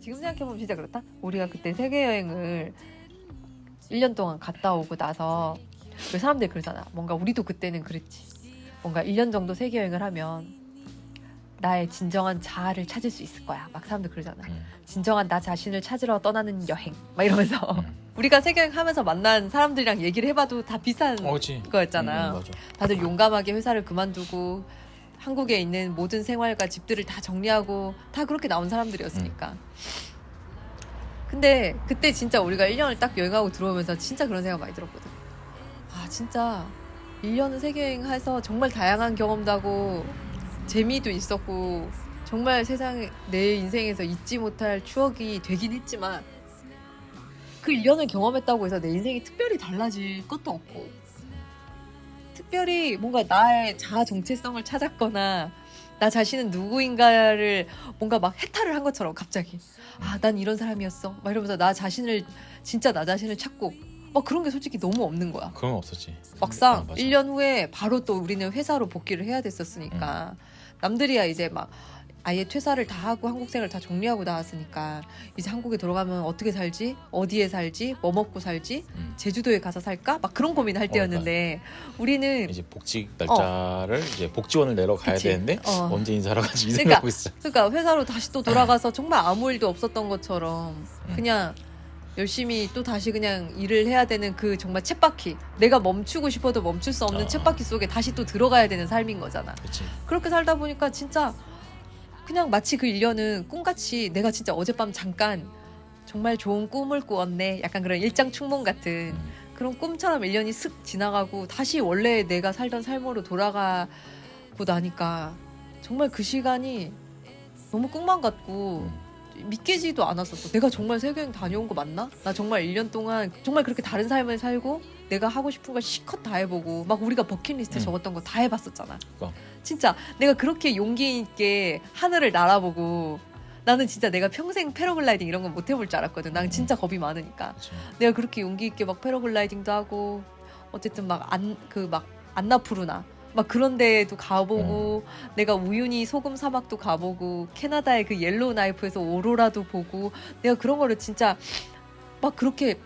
지금 생각해보면 진짜 그렇다. 우리가 그때 세계 여행을 1년 동안 갔다 오고 나서 왜 사람들이 그러잖아. 뭔가 우리도 그때는 그랬지. 뭔가 1년 정도 세계 여행을 하면 나의 진정한 자아를 찾을 수 있을 거야. 막 사람들 그러잖아. 음. 진정한 나 자신을 찾으러 떠나는 여행. 막 이러면서 음. 우리가 세계 여행 하면서 만난 사람들이랑 얘기를 해봐도 다 비슷한 어, 그렇지. 거였잖아. 음, 맞아. 다들 용감하게 회사를 그만두고 한국에 있는 모든 생활과 집들을 다 정리하고 다 그렇게 나온 사람들이었으니까. 근데 그때 진짜 우리가 1년을 딱 여행하고 들어오면서 진짜 그런 생각 많이 들었거든. 아, 진짜 1년은 세계여행해서 정말 다양한 경험도 하고 재미도 있었고 정말 세상에 내 인생에서 잊지 못할 추억이 되긴 했지만 그 1년을 경험했다고 해서 내 인생이 특별히 달라질 것도 없고 특별히 뭔가 나의 자아 정체성을 찾았거나 나 자신은 누구인가를 뭔가 막 해탈을 한 것처럼 갑자기 아 난 이런 사람이었어 막 이러면서 나 자신을 진짜 나 자신을 찾고 막 그런 게 솔직히 너무 없는 거야 그런 건 없었지. 막상 아, 맞아. 1년 후에 바로 또 우리는 회사로 복귀를 해야 됐었으니까 남들이야 이제 막 아예 퇴사를 다 하고 한국 생을 다 정리하고 나왔으니까 이제 한국에 돌아가면 어떻게 살지 어디에 살지 뭐 먹고 살지 음. 제주도에 가서 살까 막 그런 고민할 어, 때였는데 우리는 이제 복직 날짜를 이제 복지원을 내러 가야 그치. 되는데 어. 언제 인사를 가지 이 그러니까 생각하고 있어. 그러니까 회사로 다시 또 돌아가서 정말 아무 일도 없었던 것처럼 음. 그냥 열심히 또 다시 그냥 일을 해야 되는 그 정말 쳇바퀴 내가 멈추고 싶어도 멈출 수 없는 어. 쳇바퀴 속에 다시 또 들어가야 되는 삶인 거잖아 그렇지. 그렇게 살다 보니까 진짜 그냥 마치 그 1년은 꿈같이 내가 진짜 어젯밤 잠깐 정말 좋은 꿈을 꾸었네 약간 그런 일장 충몽 같은 음. 그런 꿈처럼 1년이 슥 지나가고 다시 원래 내가 살던 삶으로 돌아가고 나니까 정말 그 시간이 너무 꿈만 같고 음. 믿기지도 않았었어. 내가 정말 세계여행 다녀온 거 맞나? 나 정말 1년 동안 정말 그렇게 다른 삶을 살고 내가 하고 싶은 걸 실컷 다 해보고 막 우리가 버킷리스트 음. 적었던 거 다 해봤었잖아. 그러니까. 진짜 내가 그렇게 용기 있게 하늘을 날아보고 나는 진짜 내가 평생 패러글라이딩 이런 건 못 해볼 줄 알았거든. 난 진짜 겁이 많으니까. 그렇지. 내가 그렇게 용기 있게 막 패러글라이딩도 하고 어쨌든 막 안 그 막 안나푸르나 막 그런 데도 가보고 내가 우유니 소금 사막도 가보고 캐나다의 그 옐로우 나이프에서 오로라도 보고 내가 그런 거를 진짜 막 그렇게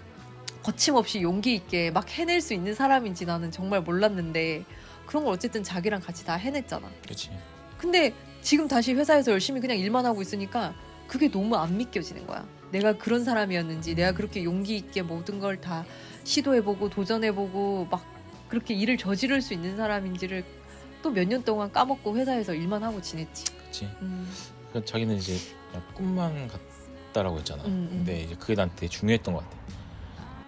거침없이 용기 있게 막 해낼 수 있는 사람인지 나는 정말 몰랐는데 그런 걸 어쨌든 자기랑 같이 다 해냈잖아. 그렇지. 근데 지금 다시 회사에서 열심히 그냥 일만 하고 있으니까 그게 너무 안 믿겨지는 거야. 내가 그런 사람이었는지, 내가 그렇게 용기 있게 모든 걸 다 시도해보고 도전해보고 막 그렇게 일을 저지를 수 있는 사람인지를 또 몇 년 동안 까먹고 회사에서 일만 하고 지냈지. 그렇지. 음, 그러니까 자기는 이제 그냥 꿈만 같다라고 했잖아. 음, 음. 근데 이제 그게 나한테 중요했던 것 같아.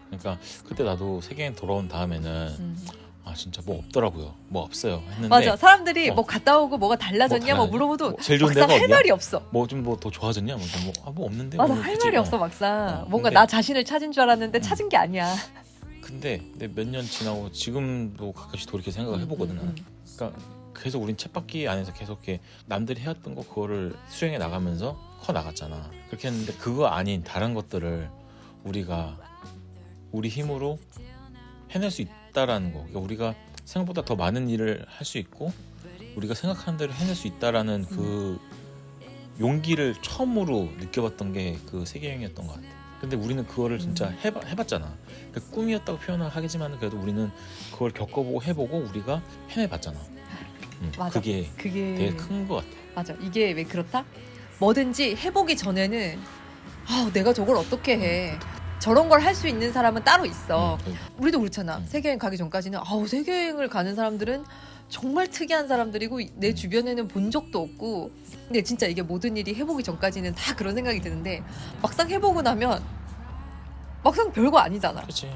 그러니까 그때 나도 세계여행 돌아온 다음에는 음. 아 진짜 뭐 없더라고요. 뭐 없어요. 했는데 맞아. 사람들이 어. 뭐 갔다 오고 뭐가 달라졌냐 뭐, 달라졌냐? 물어보도 뭐 제일 좋은 막상 데가 할? 말이 없어. 뭐 좀 뭐 더 좋아졌냐? 뭐, 뭐, 아, 뭐 없는데. 맞아. 뭐할 그치? 말이 어. 없어 막상. 어, 뭔가 근데- 나 자신을 찾은 줄 알았는데 음. 찾은 게 아니야. 근데 몇 년 지나고 지금도 가끔씩 돌이켜 생각을 해보거든. 음, 나는. 음, 그러니까 계속 우린 쳇바퀴 안에서 계속 이렇게 남들이 해왔던 거 그거를 수행해 나가면서 커 나갔잖아. 그렇게 했는데 그거 아닌 다른 것들을 우리가 우리 힘으로 해낼 수 있다라는 거. 그러니까 우리가 생각보다 더 많은 일을 할 수 있고 우리가 생각하는 대로 해낼 수 있다라는 그 용기를 처음으로 느껴봤던 게 그 세계여행이었던 것 같아. 근데 우리는 그거를 진짜 음. 해봐, 해봤잖아. 그 꿈이었다고 표현을 하겠지만 그래도 우리는 그걸 겪어보고 해보고 우리가 해내봤잖아. 음, 맞아. 그게 그게 되게 큰 것 같아. 맞아. 이게 왜 그렇다? 뭐든지 해보기 전에는 아, 내가 저걸 어떻게 해? 저런 걸 할 수 있는 사람은 따로 있어. 음, 우리도 그렇잖아. 음. 세계여행 가기 전까지는 아우 세계여행을 가는 사람들은 정말 특이한 사람들이고 내 음. 주변에는 본 적도 없고 근데 진짜 이게 모든 일이 해보기 전까지는 다 그런 생각이 드는데 막상 해보고 나면 막상 별거 아니잖아. 그렇지.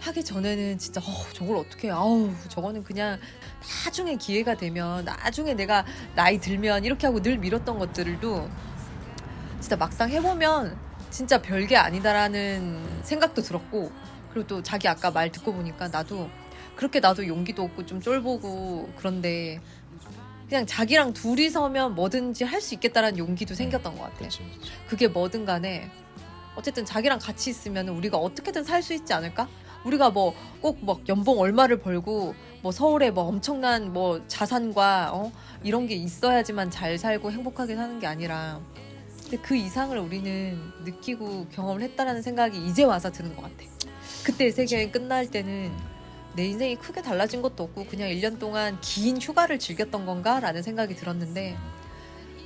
하기 전에는 진짜 어, 저걸 어떻게 해? 아우 저거는 그냥 나중에 기회가 되면 나중에 내가 나이 들면 이렇게 하고 늘 미뤘던 것들도 진짜 막상 해보면 진짜 별게 아니다라는 생각도 들었고 그리고 또 자기 아까 말 듣고 보니까 나도 그렇게 나도 용기도 없고 좀 쫄보고 그런데 그냥 자기랑 둘이 서면 뭐든지 할 수 있겠다라는 용기도 생겼던 것 같아. 그렇지, 그렇지. 그게 뭐든 간에 어쨌든 자기랑 같이 있으면 우리가 어떻게든 살 수 있지 않을까? 우리가 뭐 꼭 막 연봉 얼마를 벌고 뭐 서울에 뭐 엄청난 뭐 자산과 어? 이런 게 있어야지만 잘 살고 행복하게 사는 게 아니라 근데 그 이상을 우리는 느끼고 경험을 했다라는 생각이 이제 와서 드는 것 같아. 그때 세계여행 끝날 때는 내 인생이 크게 달라진 것도 없고 그냥 1년 동안 긴 휴가를 즐겼던 건가 라는 생각이 들었는데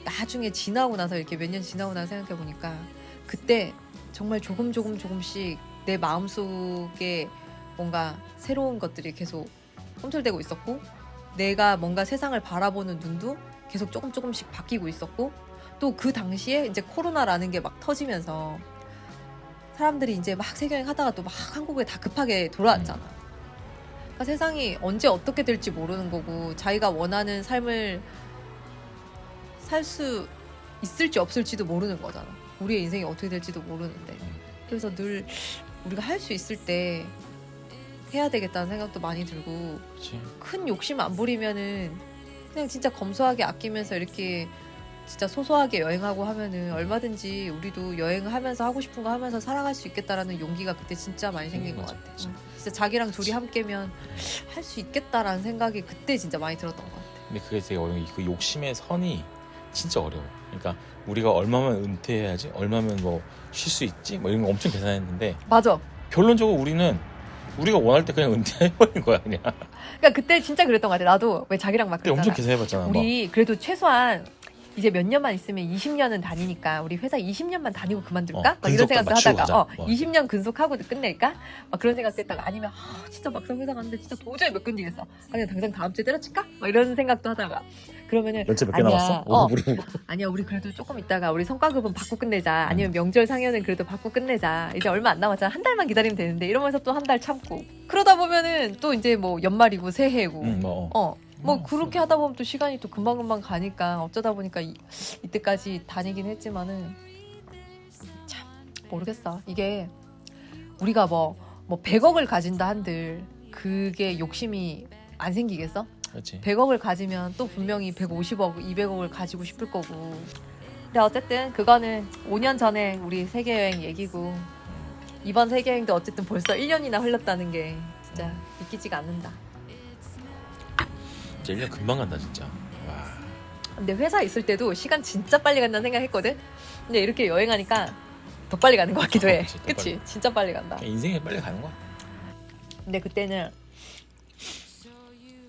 나중에 지나고 나서 이렇게 몇 년 지나고 나서 생각해 보니까 그때 정말 조금 조금 조금씩 내 마음속에 뭔가 새로운 것들이 계속 꿈틀대고 있었고 내가 뭔가 세상을 바라보는 눈도 계속 조금 조금씩 바뀌고 있었고 또 그 당시에 이제 코로나라는 게 막 터지면서 사람들이 이제 막 세계여행 하다가 또 막 한국에 다 급하게 돌아왔잖아. 그러니까 세상이 언제 어떻게 될지 모르는 거고 자기가 원하는 삶을 살 수 있을지 없을지도 모르는 거잖아. 우리의 인생이 어떻게 될지도 모르는데. 그래서 늘 우리가 할 수 있을 때 해야 되겠다는 생각도 많이 들고 그렇지. 큰 욕심 안 부리면은 그냥 진짜 검소하게 아끼면서 이렇게 진짜 소소하게 여행하고 하면은 얼마든지 우리도 여행하면서 하고 싶은 거 하면서 살아갈 수 있겠다라는 용기가 그때 진짜 많이 생긴 것 맞아, 같아. 맞아. 응. 진짜 자기랑 둘이 함께면 할 수 있겠다라는 생각이 그때 진짜 많이 들었던 것 같아. 근데 그게 되게 어려운 게그 욕심의 선이 진짜 어려워. 그러니까 우리가 얼마면 은퇴해야지, 얼마면 뭐 쉴 수 있지, 뭐 이런 거 엄청 계산했는데 맞아. 결론적으로 우리는 우리가 원할 때 그냥 은퇴해버린 거야 그냥. 그러니까 그때 진짜 그랬던 것 같아. 나도 왜 자기랑 막 그때. 엄청 계산해봤잖아. 막. 우리 그래도 최소한 이제 몇 년만 있으면 20년은 다니니까 우리 회사 20년만 다니고 그만둘까? 어, 막 이런 생각도 하다가. 어, 뭐. 20년 근속하고 끝낼까? 막 그런 생각도 했다가 아니면 아, 진짜 막상 회사 갔는데 진짜 도저히 못 견디겠어. 아니 당장 다음 주에 때려칠까? 막 이런 생각도 하다가 그러면은 연체 몇개 아니야. 남았어? 어. 어. 아니야 우리 그래도 조금 있다가 우리 성과급은 받고 끝내자. 아니면 명절 상여는 그래도 받고 끝내자. 이제 얼마 안 남았잖아. 한 달만 기다리면 되는데 이러면서 또 한 달 참고 그러다 보면은 또 이제 뭐 연말이고 새해고 응, 뭐. 어. 어, 뭐 음, 그렇게 하다 보면 또 시간이 또 금방 금방 가니까 어쩌다 보니까 이, 이때까지 다니긴 했지만은 참 모르겠어. 이게 우리가 뭐뭐 100억을 가진다 한들 그게 욕심이 안 생기겠어? 그렇지. 100억을 가지면 또 분명히 150억, 200억을 가지고 싶을 거고. 근데 어쨌든 그거는 5년 전에 우리 세계 여행 얘기고 이번 세계 여행도 어쨌든 벌써 1년이나 흘렀다는 게 진짜 믿기지가 않는다. 진짜 1년 금방 간다 진짜. 와. 근데 회사 있을 때도 시간 진짜 빨리 간다는 생각했거든. 근데 이렇게 여행하니까 더 빨리 가는 것 같기도 어, 해. 그치, 더 그치? 진짜 빨리 간다. 그냥 인생이 빨리 가는 거야. 근데 그때는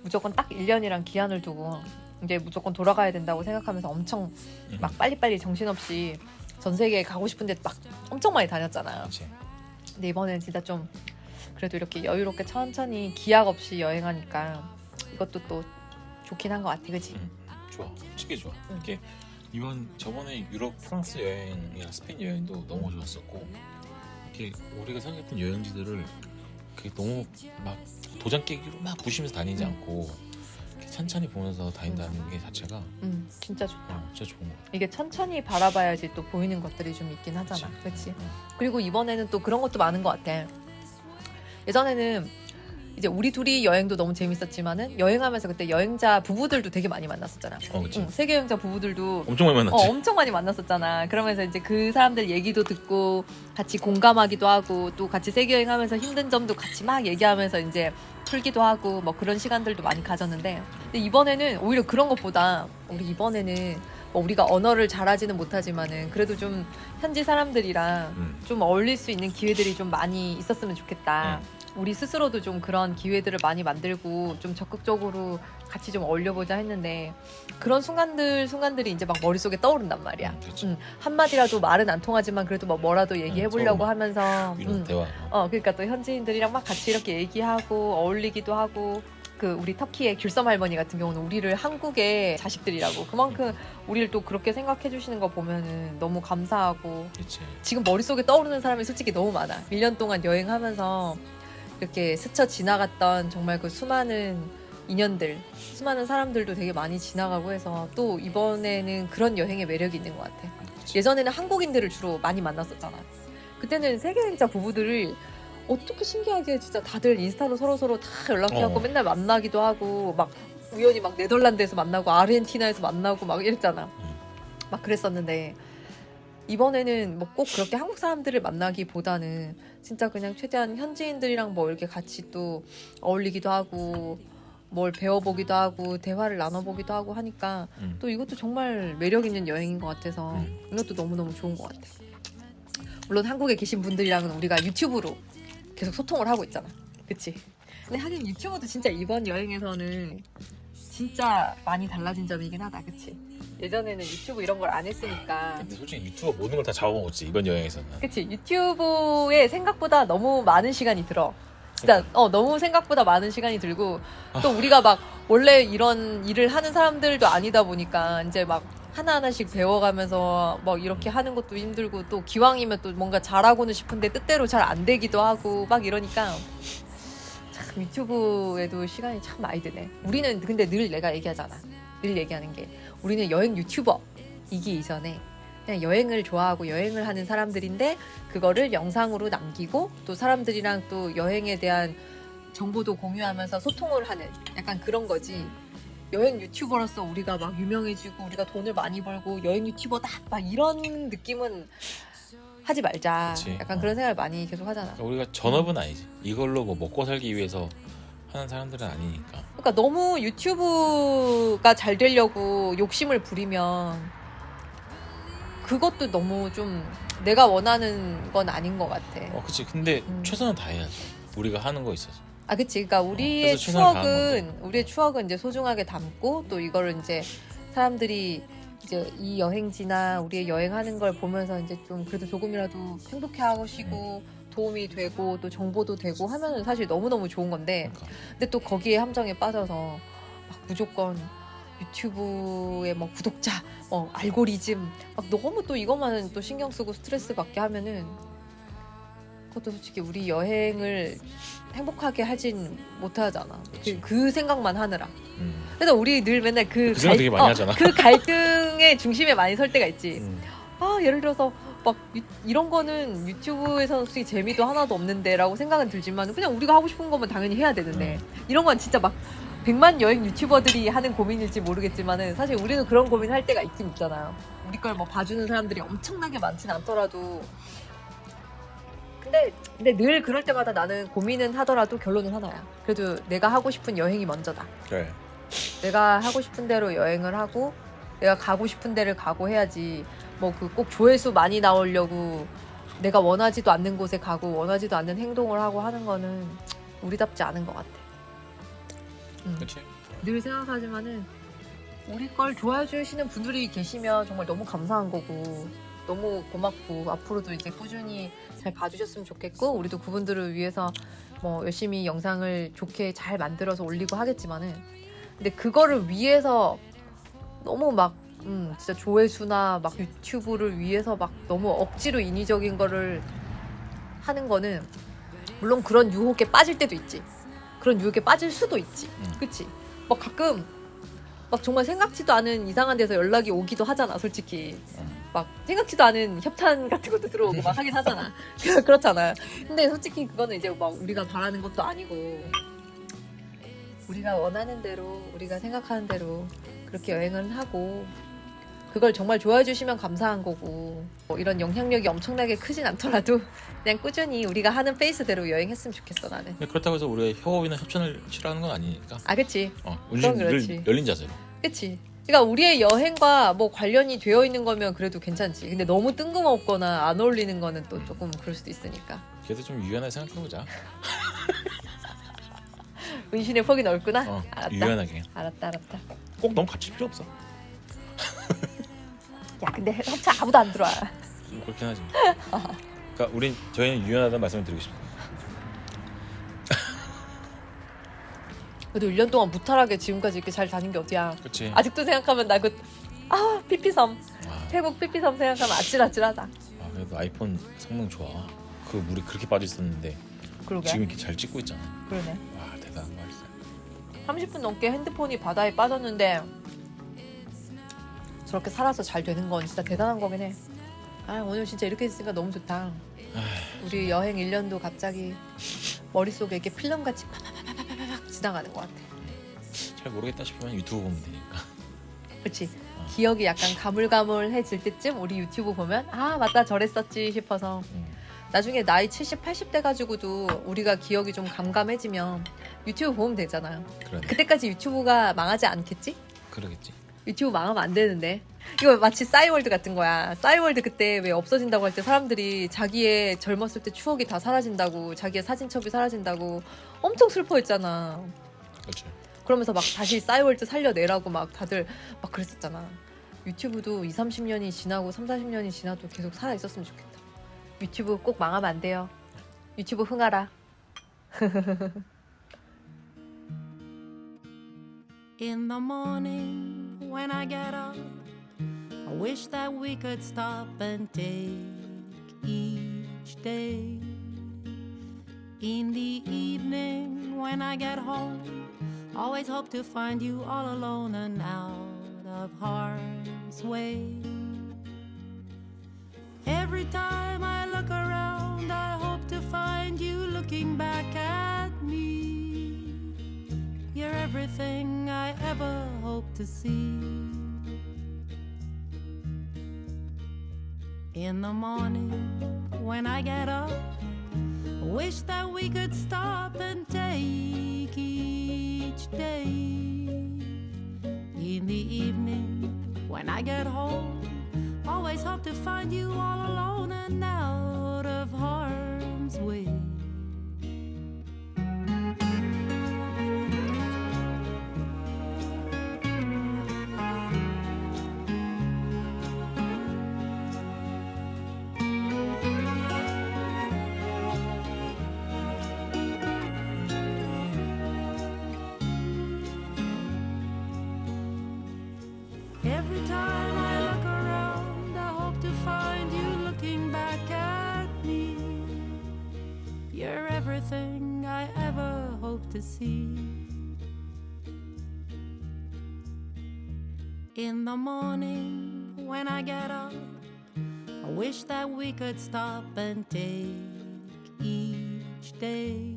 무조건 딱 1년이란 기한을 두고 이제 무조건 돌아가야 된다고 생각하면서 엄청 응. 막 빨리빨리 정신없이 전 세계에 가고 싶은데 막 엄청 많이 다녔잖아요. 그렇지. 근데 이번에는 진짜 좀 그래도 이렇게 여유롭게 천천히 기약 없이 여행하니까 이것도 또 좋긴 한 것 같아. 그치? 응. 좋아. 솔직히 좋아. 응. 이렇게 이번 저번에 유럽 프랑스 여행이랑 스페인 여행도 너무 좋았었고 이렇게 우리가 생각했던 여행지들을 그게 너무 막 도장 깨기로 막 부시면서 다니지 응. 않고 이렇게 천천히 보면서 다닌다는 게 자체가 음, 진짜 좋다. 어, 진짜 좋은 거 같아. 이게 천천히 바라봐야지 또 보이는 것들이 좀 있긴 하잖아. 그치? 그리고 이번에는 또 그런 것도 많은 것 같아. 예전에는 이제 우리 둘이 여행도 너무 재밌었지만은 여행하면서 그때 여행자 부부들도 되게 많이 만났었잖아. 어, 그렇지. 응, 세계 여행자 부부들도 엄청 많이 어, 만났지. 엄청 많이 만났었잖아. 그러면서 이제 그 사람들 얘기도 듣고 같이 공감하기도 하고 또 같이 세계 여행하면서 힘든 점도 같이 막 얘기하면서 이제 풀기도 하고 뭐 그런 시간들도 많이 가졌는데 근데 이번에는 오히려 그런 것보다 우리 이번에는 뭐 우리가 언어를 잘하지는 못하지만은 그래도 좀 현지 사람들이랑 음. 좀 어울릴 수 있는 기회들이 좀 많이 있었으면 좋겠다. 우리 스스로도 좀 그런 기회들을 많이 만들고 좀 적극적으로 같이 좀 어울려보자 했는데 그런 순간들 순간들이 이제 막 머릿속에 떠오른단 말이야. 음, 그치. 응, 한마디라도 말은 안 통하지만 그래도 뭐 뭐라도 얘기해 보려고 하면서 이런 응. 대화. 어 그러니까 또 현지인들이랑 막 같이 이렇게 얘기하고 어울리기도 하고 그 우리 터키의 귤섬 할머니 같은 경우는 우리를 한국의 자식들이라고 그만큼 우리를 또 그렇게 생각해 주시는 거 보면은 너무 감사하고 그렇지. 지금 머릿속에 떠오르는 사람이 솔직히 너무 많아. 1년 동안 여행하면서 이렇게 스쳐 지나갔던 정말 그 수많은 인연들, 수많은 사람들도 되게 많이 지나가고 해서 또 이번에는 그런 여행의 매력이 있는 것 같아. 그치. 예전에는 한국인들을 주로 많이 만났었잖아. 그때는 세계여행자 부부들을 어떻게 신기하게 진짜 다들 인스타로 서로 서로 다 연락해갖고 어. 맨날 만나기도 하고 막 우연히 막 네덜란드에서 만나고 아르헨티나에서 만나고 막 이랬잖아. 음. 막 그랬었는데 이번에는 뭐 꼭 그렇게 한국 사람들을 만나기보다는 진짜 그냥 최대한 현지인들이랑 뭐 이렇게 같이 또 어울리기도 하고 뭘 배워보기도 하고 대화를 나눠보기도 하고 하니까 음. 또 이것도 정말 매력 있는 여행인 것 같아서 음. 이것도 너무너무 좋은 것 같아. 물론 한국에 계신 분들이랑은 우리가 유튜브로 계속 소통을 하고 있잖아. 그치? 근데 하긴 유튜브도 진짜 이번 여행에서는 진짜 많이 달라진 점이긴 하다. 그치? 예전에는 유튜브 이런 걸 안 했으니까. 근데 솔직히 유튜버 모든 걸 다 잡아먹었지 이번 여행에서는. 그치? 유튜브에 생각보다 너무 많은 시간이 들어. 진짜 어 너무 생각보다 많은 시간이 들고 또 우리가 막 원래 이런 일을 하는 사람들도 아니다 보니까 이제 막 하나하나씩 배워가면서 막 이렇게 하는 것도 힘들고 또 기왕이면 또 뭔가 잘하고는 싶은데 뜻대로 잘 안 되기도 하고 막 이러니까 참 유튜브에도 시간이 참 많이 드네. 우리는 근데 늘 내가 얘기하잖아. 늘 얘기하는 게 우리는 여행 유튜버이기 이전에 그냥 여행을 좋아하고 여행을 하는 사람들인데 그거를 영상으로 남기고 또 사람들이랑 또 여행에 대한 정보도 공유하면서 소통을 하는 약간 그런 거지. 여행 유튜버로서 우리가 막 유명해지고 우리가 돈을 많이 벌고 여행 유튜버다 막 이런 느낌은 하지 말자. 그치. 약간 어. 그런 생각을 많이 계속 하잖아. 우리가 전업은 아니지. 이걸로 뭐 먹고 살기 위해서 하는 사람들은 아니니까. 그러니까 너무 유튜브가 잘 되려고 욕심을 부리면 그것도 너무 좀 내가 원하는 건 아닌 것 같아. 어, 그치. 근데 음. 최선을 다해야죠. 우리가 하는 거 있어서. 아, 그치. 그러니까 우리의 그래서 최선을 다한 추억은 우리의 추억은 이제 소중하게 담고 또 이거를 이제 사람들이 이제 이 여행지나 우리의 여행하는 걸 보면서 이제 좀 그래도 조금이라도 행복해하시고 도움이 되고 또 정보도 되고 하면은 사실 너무 너무 좋은 건데 그러니까. 근데 또 거기에 함정에 빠져서 막 무조건 유튜브의 뭐 구독자, 어 알고리즘 막 너무 또 이것만 또 신경 쓰고 스트레스 받게 하면은 그것도 솔직히 우리 여행을 행복하게 하진 못하잖아. 그. 그 생각만 하느라. 음. 그래서 우리 늘 맨날 그, 그 생각 되게 많이 하잖아. 그 갈등의 중심에 많이 설 때가 있지. 음. 아 예를 들어서 막 유- 이런 거는 유튜브에서는 솔직히 재미도 하나도 없는데라고 생각은 들지만 그냥 우리가 하고 싶은 거면 당연히 해야 되는데 이런 건 진짜 막 백만 여행 유튜버들이 하는 고민일지 모르겠지만은 사실 우리는 그런 고민 할 때가 있긴 있잖아요. 우리 걸 뭐 봐주는 사람들이 엄청나게 많진 않더라도 근데 근데 늘 그럴 때마다 나는 고민은 하더라도 결론은 하나야. 그래도 내가 하고 싶은 여행이 먼저다. 그래. 내가 하고 싶은 대로 여행을 하고 내가 가고 싶은 데를 가고 해야지 뭐 그 꼭 조회수 많이 나오려고 내가 원하지도 않는 곳에 가고 원하지도 않는 행동을 하고 하는 거는 우리답지 않은 것 같아. 음. 그치. 늘 생각하지만은 우리 걸 좋아해 주시는 분들이 계시면 정말 너무 감사한 거고 너무 고맙고 앞으로도 이제 꾸준히 잘 봐주셨으면 좋겠고 우리도 그분들을 위해서 뭐 열심히 영상을 좋게 잘 만들어서 올리고 하겠지만은 근데 그거를 위해서 너무 막 음, 진짜 조회수나 막 유튜브를 위해서 막 너무 억지로 인위적인 거를 하는 거는 물론 그런 유혹에 빠질 때도 있지. 그런 유혹에 빠질 수도 있지. 음. 그치? 막 가끔 막 정말 생각지도 않은 이상한 데서 연락이 오기도 하잖아, 솔직히. 음. 막 생각지도 않은 협찬 같은 것도 들어오고 막 하긴 하잖아. 그렇잖아. 근데 솔직히 그거는 이제 막 우리가 바라는 것도 아니고 우리가 원하는 대로 우리가 생각하는 대로 그렇게 여행을 하고 그걸 정말 좋아해 주시면 감사한 거고 뭐 이런 영향력이 엄청나게 크진 않더라도 그냥 꾸준히 우리가 하는 페이스대로 여행했으면 좋겠어 나는. 근데 그렇다고 해서 우리가 협업이나 협찬을 싫어하는 건 아니니까. 아 그치 어, 늘 그렇지. 열린 자세로. 그치. 그러니까 우리의 여행과 뭐 관련이 되어 있는 거면 그래도 괜찮지. 근데 너무 뜬금없거나 안 어울리는 거는 또 조금 그럴 수도 있으니까. 그래도 좀 유연하게 생각해보자. 은신의 폭이 넓구나. 어, 알았다. 유연하게. 알았다, 알았다. 꼭 너무 갇힐 필요 없어. 야, 근데 협찬 아무도 안 들어와. 좀 그렇긴 하지. 그러니까 우린 저희는 유연하다는 말씀을 드리고 싶어요. 그래도 1년 동안 무탈하게 지금까지 이렇게 잘 다닌 게 어디야. 그렇지. 아직도 생각하면 나 그, 아, 피피섬. 아, 태국 피피섬 생각하면 아찔아찔하다. 아, 그래도 아이폰 성능 좋아. 그 물이 그렇게 빠져 있었는데 그러게. 지금 이렇게 잘 찍고 있잖아. 그러네. 와 대단한 거 있어. 30분 넘게 핸드폰이 바다에 빠졌는데 저렇게 살아서 잘 되는 건 진짜 대단한 거긴 해. 아 오늘 진짜 이렇게 있으니까 너무 좋다. 우리 여행 1년도 갑자기 머릿속에 이렇게 필름같이 팍팍팍팍팍팍 지나가는 것 같아. 잘 모르겠다 싶으면 유튜브 보면 되니까. 그치 기억이 약간 가물가물해질 때쯤 우리 유튜브 보면 아 맞다 저랬었지 싶어서 음. 나중에 나이 70, 80대 가지고도 우리가 기억이 좀 감감해지면 유튜브 보면 되잖아요. 그러네. 그때까지 유튜브가 망하지 않겠지? 그러겠지. 유튜브 망하면 안 되는데. 이거 마치 싸이월드 같은 거야. 싸이월드 그때 왜 없어진다고 할 때 사람들이 자기의 젊었을 때 추억이 다 사라진다고, 자기의 사진첩이 사라진다고 엄청 슬퍼했잖아. 그렇죠. 그러면서 막 다시 싸이월드 살려내라고 막 다들 막 그랬었잖아. 유튜브도 2, 30년이 지나고 3, 40년이 지나도 계속 살아 있었으면 좋겠다. 유튜브 꼭 망하면 안 돼요. 유튜브 흥하라. In the morning when I get up, I wish that we could stop and take each day. In the evening when I get home, always hope to find you all alone and out of harm's way. Every time I look around, I hope to find you looking back at me. You're everything I ever hope to see. In the morning when I get up, wish that we could stop and take each day. In the evening when I get home, always hope to find you all alone and out everything I ever hope to see. In the morning when I get up, I wish that we could stop and take each day.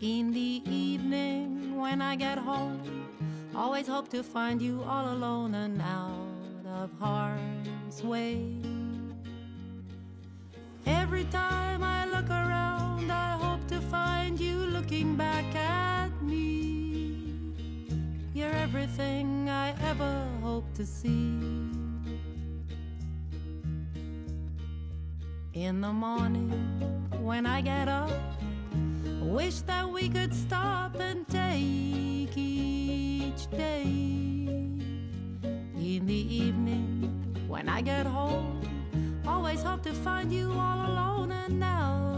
In the evening when I get home, Always hope to find you all alone and out of harm's way. Every time everything I ever hope to see. In the morning when I get up, wish that we could stop and take each day. In the evening, when I get home, always hope to find you all alone and out